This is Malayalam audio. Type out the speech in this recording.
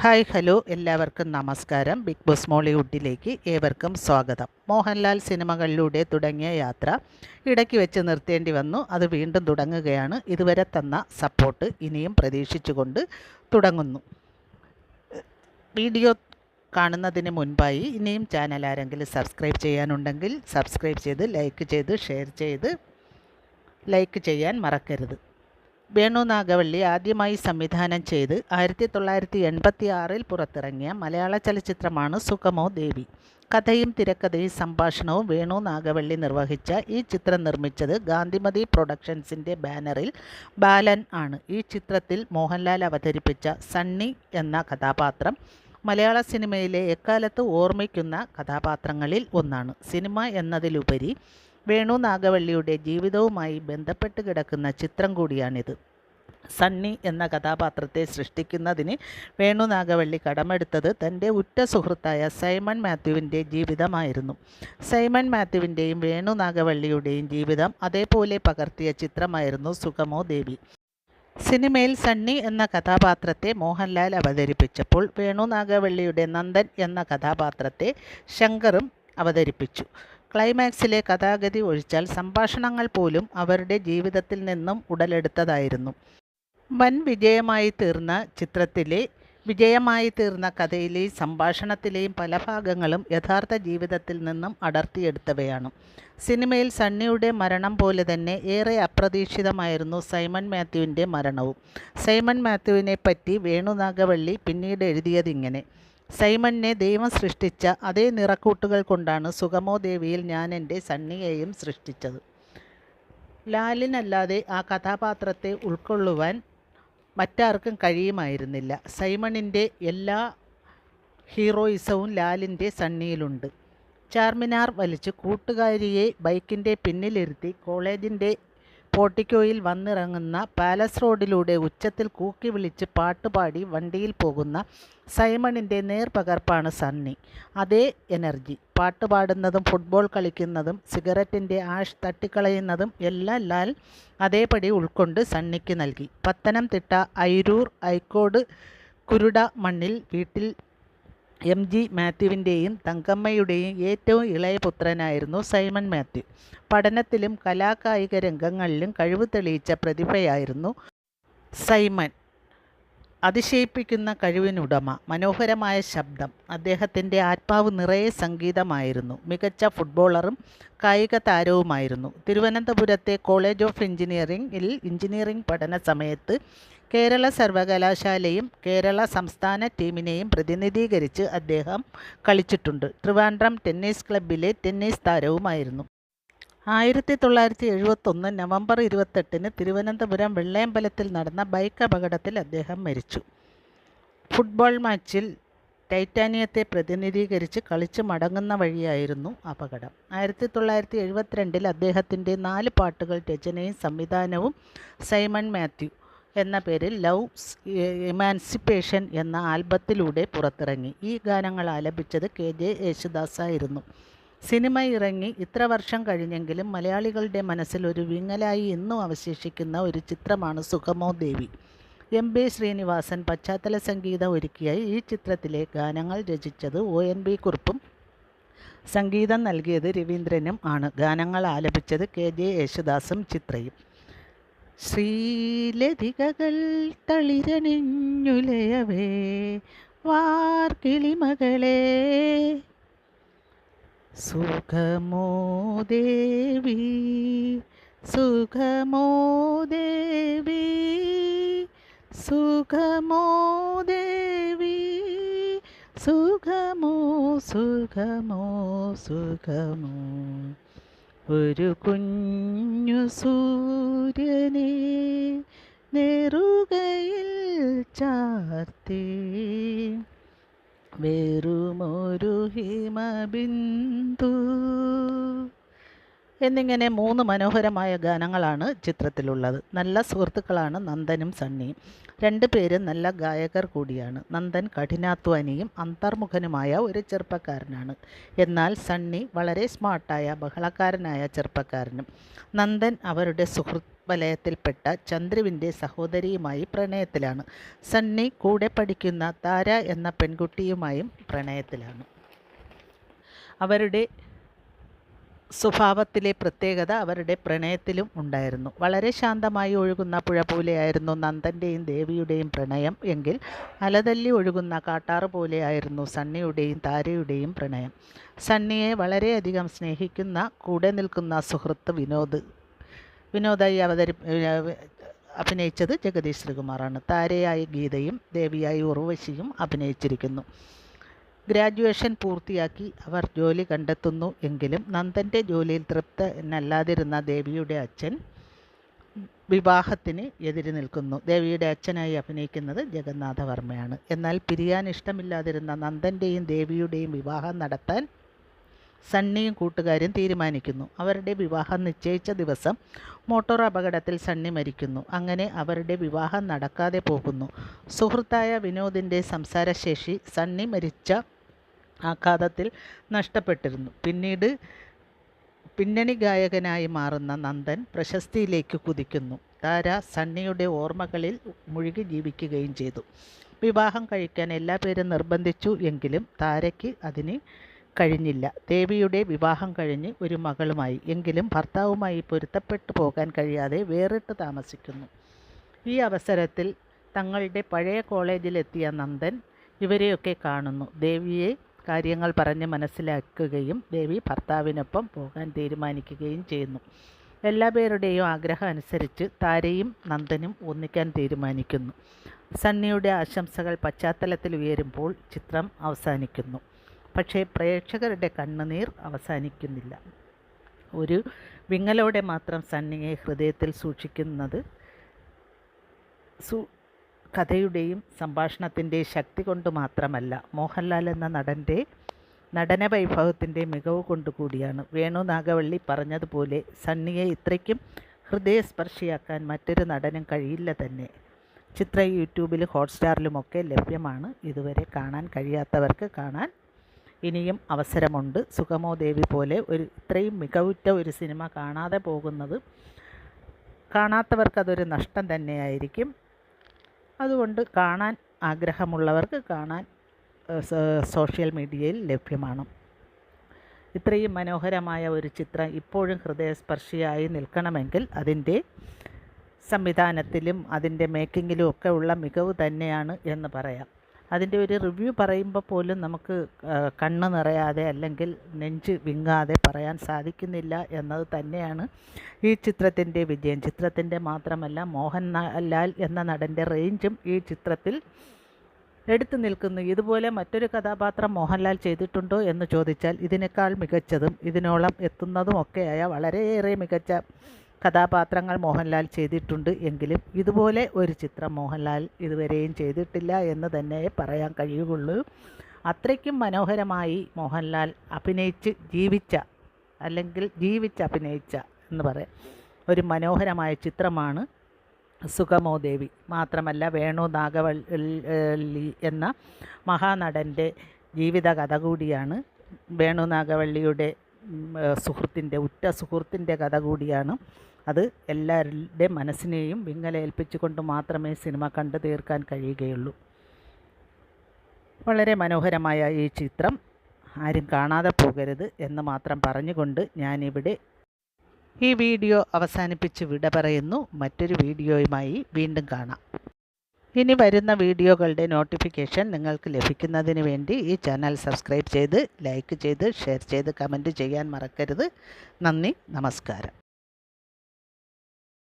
Hi hello. എല്ലാവർക്കും നമസ്കാരം. ബിഗ് ബോസ് മോളിവുഡിലേക്ക് ഏവർക്കും സ്വാഗതം. മോഹൻലാൽ സിനിമകളിലൂടെ തുടങ്ങിയ യാത്ര ഇടയ്ക്ക് വെച്ച് നിർത്തേണ്ടി വന്നു. അത് വീണ്ടും തുടങ്ങുകയാണ്. ഇതുവരെ തന്ന സപ്പോർട്ട് ഇനിയും പ്രതീക്ഷിച്ചുകൊണ്ട് തുടങ്ങുന്നു. വീഡിയോ കാണുന്നതിന് മുൻപായി ഇനിയും ചാനൽ ആരെങ്കിലും സബ്സ്ക്രൈബ് ചെയ്യാനുണ്ടെങ്കിൽ സബ്സ്ക്രൈബ് ചെയ്ത് ലൈക്ക് ചെയ്ത് ഷെയർ ചെയ്ത് ലൈക്ക് ചെയ്യാൻ മറക്കരുത്. വേണു നാഗവള്ളി ആദ്യമായി സംവിധാനം ചെയ്ത് ആയിരത്തി തൊള്ളായിരത്തി എൺപത്തി ആറിൽ പുറത്തിറങ്ങിയ മലയാള ചലച്ചിത്രമാണ് സുഖമോ ദേവി. കഥയും തിരക്കഥയും സംഭാഷണവും വേണു നാഗവള്ളി നിർവഹിച്ച ഈ ചിത്രം നിർമ്മിച്ചത് ഗാന്ധിമതി പ്രൊഡക്ഷൻസിന്റെ ബാനറിൽ ബാലൻ ആണ്. ഈ ചിത്രത്തിൽ മോഹൻലാൽ അവതരിപ്പിച്ച സണ്ണി എന്ന കഥാപാത്രം മലയാള സിനിമയിലെ എക്കാലത്ത് ഓർമ്മിക്കുന്ന കഥാപാത്രങ്ങളിൽ ഒന്നാണ്. സിനിമ എന്നതിലുപരി വേണു നാഗവള്ളിയുടെ ജീവിതവുമായി ബന്ധപ്പെട്ട് കിടക്കുന്ന ചിത്രം കൂടിയാണിത്. സണ്ണി എന്ന കഥാപാത്രത്തെ സൃഷ്ടിക്കുന്നതിന് വേണു നാഗവള്ളി കടമെടുത്തത് തന്റെ ഉറ്റ സുഹൃത്തായ സൈമൺ മാത്യുവിന്റെ ജീവിതമായിരുന്നു. സൈമൺ മാത്യുവിന്റെയും വേണു നാഗവള്ളിയുടെയും ജീവിതം അതേപോലെ പകർത്തിയ ചിത്രമായിരുന്നു സുഖമോ ദേവി. സിനിമയിൽ സണ്ണി എന്ന കഥാപാത്രത്തെ മോഹൻലാൽ അവതരിപ്പിച്ചപ്പോൾ വേണു നാഗവള്ളിയുടെ നന്ദൻ എന്ന കഥാപാത്രത്തെ ശങ്കറും അവതരിപ്പിച്ചു. ക്ലൈമാക്സിലെ കഥാഗതി ഒഴിച്ചാൽ സംഭാഷണങ്ങൾ പോലും അവരുടെ ജീവിതത്തിൽ നിന്നും ഉടലെടുത്തതായിരുന്നു. വൻ വിജയമായി തീർന്ന ചിത്രത്തിലെ വിജയമായി തീർന്ന കഥയിലെയും സംഭാഷണത്തിലെയും പല ഭാഗങ്ങളും യഥാർത്ഥ ജീവിതത്തിൽ നിന്നും അടർത്തിയെടുത്തവയാണ്. സിനിമയിൽ സണ്ണിയുടെ മരണം പോലെ തന്നെ ഏറെ അപ്രതീക്ഷിതമായിരുന്നു സൈമൺ മാത്യുവിന്റെ മരണവും. സൈമൺ മാത്യുവിനെ പറ്റി വേണുനാഗവള്ളി പിന്നീട് എഴുതിയതിങ്ങനെ. സൈമണിനെ ദൈവം സൃഷ്ടിച്ച അതേ നിറക്കൂട്ടുകൾ കൊണ്ടാണ് സുഗമോ ദേവിയിൽ ഞാൻ എന്റെ സണ്ണിയെയും സൃഷ്ടിച്ചത്. ലാലിനല്ലാതെ ആ കഥാപാത്രത്തെ ഉൾക്കൊള്ളുവാൻ മറ്റാർക്കും കഴിയുമായിരുന്നില്ല. സൈമണിന്റെ എല്ലാ ഹീറോയിസവും ലാലിന്റെ സണ്ണിയിലുണ്ട് ചാർമിനാർ വലിച്ച് കൂട്ടുകാരിയെ ബൈക്കിന്റെ പിന്നിലിരുത്തി കോളേജിന്റെ പോർട്ടിക്കോയിൽ വന്നിറങ്ങുന്ന പാലസ് റോഡിലൂടെ ഉച്ചത്തിൽ കൂക്കി വിളിച്ച് പാട്ടുപാടി വണ്ടിയിൽ പോകുന്ന സൈമണിന്റെ നേർപകർപ്പാണ് സണ്ണി. അതേ എനർജി. പാട്ടുപാടുന്നതും ഫുട്ബോൾ കളിക്കുന്നതും സിഗരറ്റിന്റെ ആഷ് തട്ടിക്കളയുന്നതും എല്ലാം ലാൽ അതേപടി ഉൾക്കൊണ്ട് സണ്ണിക്ക് നൽകി. പത്തനംതിട്ട ഐരൂർ ഐക്കോട് കുരുട മണ്ണിൽ വീട്ടിൽ എം ജി മാത്യുവിന്റെയും തങ്കമ്മയുടെയും ഏറ്റവും ഇളയ പുത്രനായിരുന്നു സൈമൺ മാത്യു. പഠനത്തിലും കലാകായിക രംഗങ്ങളിലും കഴിവ് തെളിയിച്ച പ്രതിഭയായിരുന്നു സൈമൺ. അതിശയിപ്പിക്കുന്ന കഴിവിനുടമ മനോഹരമായ ശബ്ദം അദ്ദേഹത്തിന്റെ ആത്മാവ് നിറയെ സംഗീതമായിരുന്നു. മികച്ച ഫുട്ബോളറും കായിക താരവുമായിരുന്നു. തിരുവനന്തപുരത്തെ കോളേജ് ഓഫ് എഞ്ചിനീയറിംഗിൽ എഞ്ചിനീയറിംഗ് പഠന സമയത്ത് കേരള സർവകലാശാലയും കേരള സംസ്ഥാന ടീമിനെയും പ്രതിനിധീകരിച്ച് അദ്ദേഹം കളിച്ചിട്ടുണ്ട്. ട്രിവാൻഡ്രം ടെന്നീസ് ക്ലബിലെ ടെന്നീസ് താരവുമായിരുന്നു. ആയിരത്തി തൊള്ളായിരത്തി എഴുപത്തൊന്ന് നവംബർ ഇരുപത്തെട്ടിന് തിരുവനന്തപുരം വെള്ളയമ്പലത്തിൽ നടന്ന ബൈക്ക് അപകടത്തിൽ അദ്ദേഹം മരിച്ചു. ഫുട്ബോൾ മാച്ചിൽ ടൈറ്റാനിയത്തെ പ്രതിനിധീകരിച്ച് കളിച്ച് മടങ്ങുന്ന വഴിയായിരുന്നു അപകടം. ആയിരത്തി തൊള്ളായിരത്തി എഴുപത്തിരണ്ടിൽ അദ്ദേഹത്തിന്റെ നാല് പാട്ടുകൾ രചനയും സംവിധാനവും സൈമൺ മാത്യു എന്ന പേരിൽ ലവ് എമാൻസിപ്പേഷൻ എന്ന ആൽബത്തിലൂടെ പുറത്തിറങ്ങി. ഈ ഗാനങ്ങൾ ആലപിച്ചത് കെ ജെ യേശുദാസായിരുന്നു. സിനിമ ഇറങ്ങി ഇത്ര വർഷം കഴിഞ്ഞെങ്കിലും മലയാളികളുടെ മനസ്സിൽ ഒരു വിങ്ങലായി ഇന്നും അവശേഷിക്കുന്ന ഒരു ചിത്രമാണ് സുഖമോ ദേവി. എം ബി ശ്രീനിവാസൻ പശ്ചാത്തല സംഗീതം ഒരുക്കിയ ഈ ചിത്രത്തിലെ ഗാനങ്ങൾ രചിച്ചത് ഒ എൻ ബി കുറുപ്പും. സംഗീതം നൽകിയത് രവീന്ദ്രനും ആണ്. ഗാനങ്ങൾ ആലപിച്ചത് കെ ജെ യേശുദാസും ചിത്രയും. ശ്രീലതികകൾ തളിരണിഞ്ഞുലയവേ വാർക്കിളിമകളെ. സുഖമോ ദേവി സുഖമോ ദേവി സുഖമോ ദേവി സുഖമോ സുഖമോ സുഖമോ. ഒരു കുഞ്ഞു സൂര്യനെ നെറുകയിൽ ചാർത്തി. വെറുമൊരു ഹിമബിന്ദു എന്നിങ്ങനെ മൂന്ന് മനോഹരമായ ഗാനങ്ങളാണ് ചിത്രത്തിലുള്ളത്. നല്ല സുഹൃത്തുക്കളാണ് നന്ദനും സണ്ണിയും രണ്ടു പേരും നല്ല ഗായകർ കൂടിയാണ്. നന്ദൻ കഠിനാധ്വാനിയും അന്തർമുഖനുമായ ഒരു ചെറുപ്പക്കാരനാണ്. എന്നാൽ സണ്ണി വളരെ സ്മാർട്ടായ ബഹളക്കാരനായ ചെറുപ്പക്കാരനും. നന്ദൻ അവരുടെ സുഹൃത്ത് വലയത്തിൽപ്പെട്ട ചന്ദ്രുവിന്റെ സഹോദരിയുമായി പ്രണയത്തിലാണ്. സണ്ണി കൂടെ പഠിക്കുന്ന താര എന്ന പെൺകുട്ടിയുമായും പ്രണയത്തിലാണ്. അവരുടെ സ്വഭാവത്തിലെ പ്രത്യേകത അവരുടെ പ്രണയത്തിലും ഉണ്ടായിരുന്നു. വളരെ ശാന്തമായി ഒഴുകുന്ന പുഴ പോലെയായിരുന്നു നന്ദന്റെയും ദേവിയുടെയും പ്രണയം. എങ്കിൽ അലതല്ലി ഒഴുകുന്ന കാട്ടാറ് പോലെയായിരുന്നു സണ്ണിയുടെയും താരയുടെയും പ്രണയം. സണ്ണിയെ വളരെയധികം സ്നേഹിക്കുന്ന കൂടെ നിൽക്കുന്ന സുഹൃത്ത് വിനോദ് വിനോദായി അവതരി അഭിനയിച്ചത് ജഗദീഷ് ശ്രീകുമാറാണ്. താരയായി ഗീതയും ദേവിയായി ഉർവശിയും അഭിനയിച്ചിരിക്കുന്നു. ഗ്രാജുവേഷൻ പൂർത്തിയാക്കി അവർ ജോലി കണ്ടെത്തുന്നു എങ്കിലും നന്ദന്റെ ജോലിയിൽ തൃപ്തനല്ലാതിരുന്ന ദേവിയുടെ അച്ഛൻ വിവാഹത്തിന് എതിര് നിൽക്കുന്നു. ദേവിയുടെ അച്ഛനായി അഭിനയിക്കുന്നത് ജഗന്നാഥ വർമ്മയാണ്. എന്നാൽ പിരിയാൻ ഇഷ്ടമില്ലാതിരുന്ന നന്ദന്റെയും ദേവിയുടെയും വിവാഹം നടത്താൻ സണ്ണിയും കൂട്ടുകാരും തീരുമാനിക്കുന്നു. അവരുടെ വിവാഹം നിശ്ചയിച്ച ദിവസം മോട്ടോർ അപകടത്തിൽ സണ്ണി മരിക്കുന്നു. അങ്ങനെ അവരുടെ വിവാഹം നടക്കാതെ പോകുന്നു. സുഹൃത്തായ വിനോദിന്റെ സംസാരശേഷി സണ്ണി മരിച്ച ആഘാതത്തിൽ നഷ്ടപ്പെട്ടിരുന്നു. പിന്നീട് പിന്നണി ഗായകനായി മാറുന്ന നന്ദൻ പ്രശസ്തിയിലേക്ക് കുതിക്കുന്നു. താര സണ്ണിയുടെ ഓർമ്മകളിൽ മുഴുകി ജീവിക്കുകയും ചെയ്തു. വിവാഹം കഴിക്കാൻ എല്ലാ പേരും നിർബന്ധിച്ചു എങ്കിലും താരയ്ക്ക് അതിന് കഴിഞ്ഞില്ല. ദേവിയുടെ വിവാഹം കഴിഞ്ഞ് ഒരു മകളുമായി എങ്കിലും ഭർത്താവുമായി പൊരുത്തപ്പെട്ടു പോകാൻ കഴിയാതെ വേറിട്ട് താമസിക്കുന്നു. ഈ അവസരത്തിൽ തങ്ങളുടെ പഴയ കോളേജിലെത്തിയ നന്ദൻ ഇവരെയൊക്കെ കാണുന്നു. ദേവിയെ കാര്യങ്ങൾ പറഞ്ഞ് മനസ്സിലാക്കുകയും ദേവി ഭർത്താവിനൊപ്പം പോകാൻ തീരുമാനിക്കുകയും ചെയ്യുന്നു. എല്ലാ പേരുടെയും ആഗ്രഹം അനുസരിച്ച് താരയും നന്ദനും ഒന്നിക്കാൻ തീരുമാനിക്കുന്നു. സണ്ണിയുടെ ആശംസകൾ പശ്ചാത്തലത്തിൽ ഉയരുമ്പോൾ ചിത്രം അവസാനിക്കുന്നു. പക്ഷേ പ്രേക്ഷകരുടെ കണ്ണുനീർ അവസാനിക്കുന്നില്ല. ഒരു വിങ്ങലോടെ മാത്രം സണ്ണിയെ ഹൃദയത്തിൽ സൂക്ഷിക്കുന്നത് സു കഥയുടെയും സംഭാഷണത്തിന്റെ ശക്തി കൊണ്ട് മാത്രമല്ല മോഹൻലാൽ എന്ന നടന്റെ നടന വൈഭവത്തിന്റെ മികവ് കൊണ്ടുകൂടിയാണ് വേണു നാഗവള്ളി പറഞ്ഞതുപോലെ സണ്ണിയെ ഇത്രയ്ക്കും ഹൃദയസ്പർശിയാക്കാൻ മറ്റൊരു നടനും കഴിയില്ല തന്നെ. ചിത്ര യൂട്യൂബിലും ഹോട്ട്സ്റ്റാറിലുമൊക്കെ ലഭ്യമാണ്. ഇതുവരെ കാണാൻ കഴിയാത്തവർക്ക് കാണാൻ ഇനിയും അവസരമുണ്ട്. സുഗമോ ദേവി പോലെ ഒരു ഇത്രയും മികവുറ്റ ഒരു സിനിമ കാണാതെ പോകുന്നത് കാണാത്തവർക്കതൊരു നഷ്ടം തന്നെയായിരിക്കും. അതുകൊണ്ട് കാണാൻ ആഗ്രഹമുള്ളവർക്ക് കാണാൻ സോഷ്യൽ മീഡിയയിൽ ലഭ്യമാണ്. ഇത്രയും മനോഹരമായ ഒരു ചിത്രം ഇപ്പോഴും ഹൃദയസ്പർശിയായി നിൽക്കണമെങ്കിൽ അതിന്റെ സംവിധാനത്തിലും അതിന്റെ മേക്കിങ്ങിലും ഒക്കെ ഉള്ള മികവ് തന്നെയാണ് എന്ന് പറയാം. അതിന്റെ ഒരു റിവ്യൂ പറയുമ്പോൾ പോലും നമുക്ക് കണ്ണ് നിറയാതെ അല്ലെങ്കിൽ നെഞ്ച് വിങ്ങാതെ പറയാൻ സാധിക്കുന്നില്ല എന്നത് തന്നെയാണ് ഈ ചിത്രത്തിന്റെ വിജയം. ചിത്രത്തിന്റെ മാത്രമല്ല മോഹൻലാൽ എന്ന നടന്റെ റേഞ്ചും ഈ ചിത്രത്തിൽ എടുത്തു നിൽക്കുന്നു. ഇതുപോലെ മറ്റൊരു കഥാപാത്രം മോഹൻലാൽ ചെയ്തിട്ടുണ്ടോ എന്ന് ചോദിച്ചാൽ ഇതിനേക്കാൾ മികച്ചതും ഇതിനോളം എത്തുന്നതുമൊക്കെയായ വളരെയേറെ മികച്ച കഥാപാത്രങ്ങൾ മോഹൻലാൽ ചെയ്തിട്ടുണ്ട് എങ്കിലും ഇതുപോലെ ഒരു ചിത്രം മോഹൻലാൽ ഇതുവരെയും ചെയ്തിട്ടില്ല എന്ന് തന്നെ പറയാൻ കഴിയുകയുള്ളൂ. അത്രയ്ക്കും മനോഹരമായി മോഹൻലാൽ അഭിനയിച്ച് ജീവിച്ച അല്ലെങ്കിൽ ജീവിച്ച് അഭിനയിച്ച എന്ന് പറയാം ഒരു മനോഹരമായ ചിത്രമാണ് സുഖമോ ദേവി. മാത്രമല്ല വേണു നാഗവള്ളി എന്ന മഹാനടന്റെ ജീവിതകഥ കൂടിയാണ് വേണു നാഗവള്ളിയുടെ സുഹൃത്തിന്റെ ഉറ്റ സുഹൃത്തിന്റെ കഥ കൂടിയാണ്. അത് എല്ലാവരുടെ മനസ്സിനെയും വിങ്ങലേൽപ്പിച്ചുകൊണ്ട് മാത്രമേ സിനിമ കണ്ടു തീർക്കാൻ കഴിയുകയുള്ളൂ. വളരെ മനോഹരമായ ഈ ചിത്രം. ആരും കാണാതെ പോകരുത് എന്ന് മാത്രം പറഞ്ഞുകൊണ്ട് ഞാനിവിടെ ഈ വീഡിയോ അവസാനിപ്പിച്ച് വിട പറയുന്നു. മറ്റൊരു വീഡിയോയുമായി വീണ്ടും കാണാം. ഇനി വരുന്ന വീഡിയോകളുടെ നോട്ടിഫിക്കേഷൻ നിങ്ങൾക്ക് ലഭിക്കുന്നതിന് വേണ്ടി ഈ ചാനൽ സബ്സ്ക്രൈബ് ചെയ്ത് ലൈക്ക് ചെയ്ത് ഷെയർ ചെയ്ത് കമന്റ് ചെയ്യാൻ മറക്കരുത്. നന്ദി നമസ്കാരം.